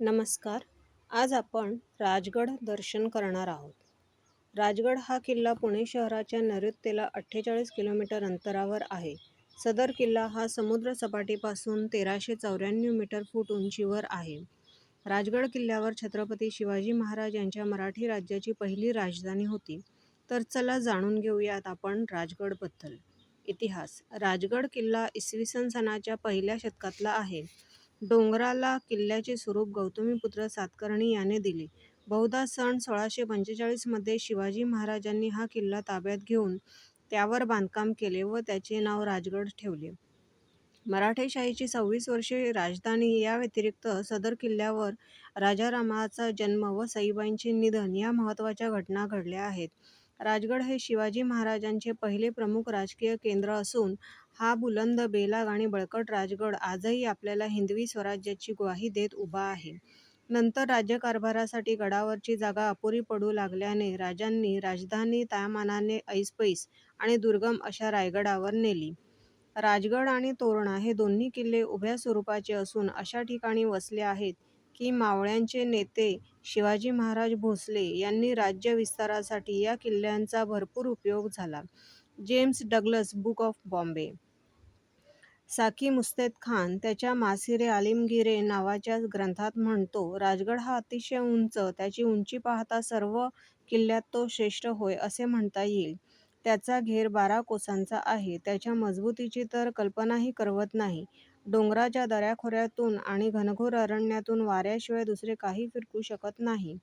नमस्कार. आज आपण राजगड दर्शन करणार आहोत. राजगड हा किल्ला पुणे शहराच्या नैऋत्येला अठ्ठेचाळीस किलोमीटर अंतरावर आहे. सदर किल्ला हा समुद्र सपाटीपासून तेराशे चौऱ्याण्णव मीटर फूट उंचीवर आहे. राजगड किल्ल्यावर छत्रपती शिवाजी महाराज यांच्या मराठी राज्याची पहिली राजधानी होती. तर चला जाणून घेऊयात आपण राजगडबद्दल इतिहास. राजगड किल्ला इसवी सन सनाच्या पहिल्या शतकातला आहे. डोंगराला किल्ल्याचे स्वरूप गौतमीपुत्र सातकर्णी याने दिले. बहुधा सन सोळाशे पंचेचाळीसमध्ये शिवाजी महाराजांनी हा किल्ला ताब्यात घेऊन त्यावर बांधकाम केले व त्याचे नाव राजगड ठेवले. मराठेशाहीची सव्वीस वर्षे राजधानी या व्यतिरिक्त सदर किल्ल्यावर राजारामाचा जन्म व सईबाईंचे निधन या महत्त्वाच्या घटना घडल्या आहेत. राजगड हे शिवाजी महाराजांचे पहिले प्रमुख राजकीय केंद्र असून हा बुलंद, बेलाग आणि बळकट राजगड आजही आपल्याला हिंदवी स्वराज्याची ग्वाही देत उभा आहे. नंतर राज्यकारभारासाठी गडावरची जागा अपुरी पडू लागल्याने राजांनी राजधानी त्यामानाने ऐसपैस आणि दुर्गम अशा रायगडावर नेली. राजगड आणि तोरणा हे दोन्ही किल्ले उभ्या स्वरूपाचे असून अशा ठिकाणी वसले आहेत की मावळ्यांचे नेते शिवाजी महाराज भोसले यांनी राज्य विस्तारासाठी या किल्ल्यांचा भरपूर उपयोग झाला. James Douglas book of Bombay साकी मुस्तेद खान त्याच्या मासिरे आलिमगिरे नावाच्या ग्रंथात म्हणतो, राजगड हा अतिशय उंच, त्याची उंची पाहता सर्व किल्ल्यात तो श्रेष्ठ होय असे म्हणता येईल. त्याचा घेर बारा कोसांचा आहे. त्याच्या मजबुतीची तर कल्पनाही करवत नाही. डोंगराच्या दऱ्याखोऱ्यातून आणि घनघोर अरण्यातून वाऱ्याशिवाय दुसरे काही फिरकू शकत नाही.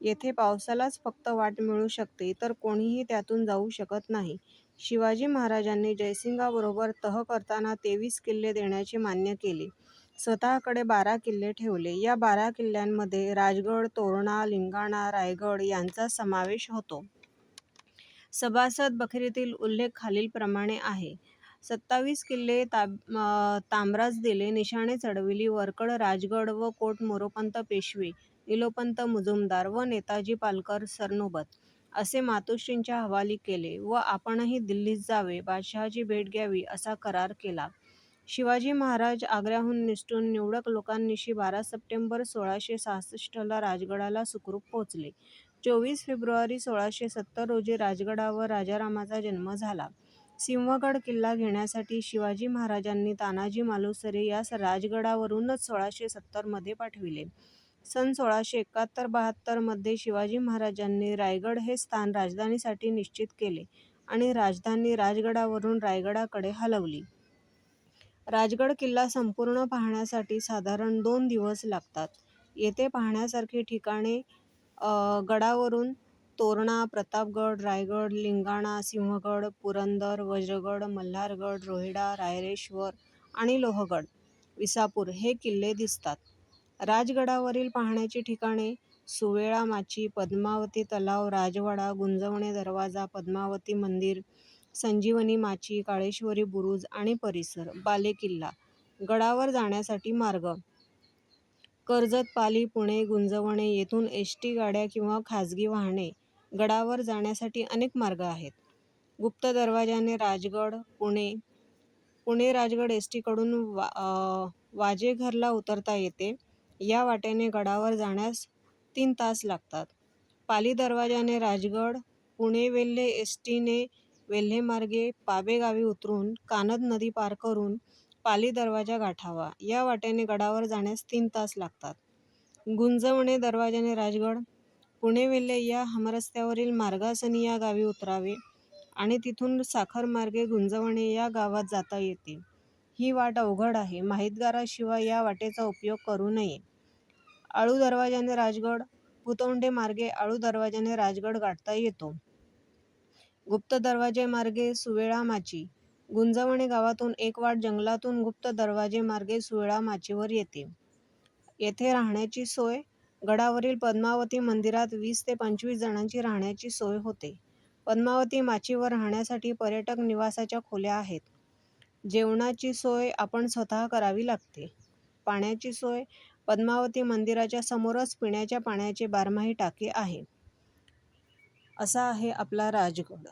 येथे पावसालाच फक्त वाट मिळू शकते, तर कोणीही त्यातून जाऊ शकत नाही. शिवाजी महाराजांनी जयसिंगाबरोबर तह करताना तेवीस किल्ले देण्याचे मान्य केले. स्वतःकडे बारा किल्ले ठेवले. या बारा किल्ल्यांमध्ये राजगड, तोरणा, लिंगाणा, रायगड यांचा समावेश होतो. सभासद बखरीतील उल्लेख खालीलप्रमाणे आहे. सत्तावीस किल्ले ताम्राज दिले, निशाणे चढविली, वरकड राजगड व कोट मोरोपंत पेशवे, निलोपंत मुजुमदार व नेताजी पालकर सरनोबत असे मातोश्रींच्या हवाली केले व आपणही दिल्लीत जावे, बादशहाची भेट घ्यावी असा करार केला. शिवाजी महाराज आग्र्याहून निसटून निवडक लोकांनिशी बारा सप्टेंबर सोळाशे सहासष्टला राजगडाला सुखरूप पोहोचले. चोवीस फेब्रुवारी सोळाशे सत्तर रोजी राजगडावर राजारामाचा जन्म झाला. सिंहगड किल्ला घेण्यासाठी शिवाजी महाराजांनी तानाजी मालुसरे यास राजगडावरूनच सोळाशे सत्तरमध्ये पाठविले. सन सोळाशे एकाहत्तर बहात्तरमध्ये शिवाजी महाराजांनी रायगड हे स्थान राजधानीसाठी निश्चित केले आणि राजधानी राजगडावरून रायगडाकडे हलवली. राजगड किल्ला संपूर्ण पाहण्यासाठी साधारण दोन दिवस लागतात. येथे पाहण्यासारखी ठिकाणे गडावरून तोरणा, प्रतापगड, रायगड, लिंगाणा, सिंहगड, पुरंदर, वज्रगड, मल्हारगड, रोहिडा, रायरेश्वर आणि लोहगड, विसापूर हे किल्ले दिसतात. राजगडावरील पाहण्याची ठिकाणे सुवेळा माची, पद्मावती तलाव, राजवाडा, गुंजवणे दरवाजा, पद्मावती मंदिर, संजीवनी माची, काळेश्वरी बुरुज आणि परिसर. बालेकिल्ला गडावर जाण्यासाठी मार्ग कर्जत, पाली, पुणे, गुंजवणे येथून एस टी गाड्या किंवा खाजगी वाहने गडावर जाण्यासाठी अनेक मार्ग आहेत. गुप्त दरवाजाने राजगड, पुणे पुणे राजगड एस टीकडून वा वाजेघरला उतरता येते. या वाटेने गडावर जाण्यास तीन तास लागतात. पाली दरवाजाने राजगड, पुणे वेल्हे एस टीने वेल्हेमार्गे पाबेगावी उतरून कानद नदी पार करून पाली दरवाजा गाठावा. या वाटेने गडावर जाण्यास तीन तास लागतात. गुंजवणे दरवाजाने राजगड, पुणे वेल्हे या हमरस्त्यावरील मार्गासनी या गावी उतरावे आणि तिथून साखरमार्गे गुंजवणे या गावात जाता येते. ही वाट अवघड आहे. माहितगाराशिवाय या वाटेचा उपयोग करू नये. आळू दरवाजाने राजगड, भुतोंडे मार्गे आळू दरवाजाने राजगड गाठता येतो. गुप्त दरवाजेमार्गे सुवेळा माची, गुंजवणे गावातून एक वाट जंगलातून गुप्त दरवाजेमार्गे सुवेळा माचीवर येते. येथे राहण्याची सोय गडावरील पद्मावती मंदिरात वीस ते पंचवीस जणांची राहण्याची सोय होते. पद्मावती माचीवर राहण्यासाठी पर्यटक निवासाच्या खोल्या आहेत. जेवणाची सोय आपण स्वतः करावी लागते. पाण्याची सोय पद्मावती मंदिराच्या समोरच पिण्याच्या पाण्याचे बारमाही टाके आहे. असा आहे आपला राजगड.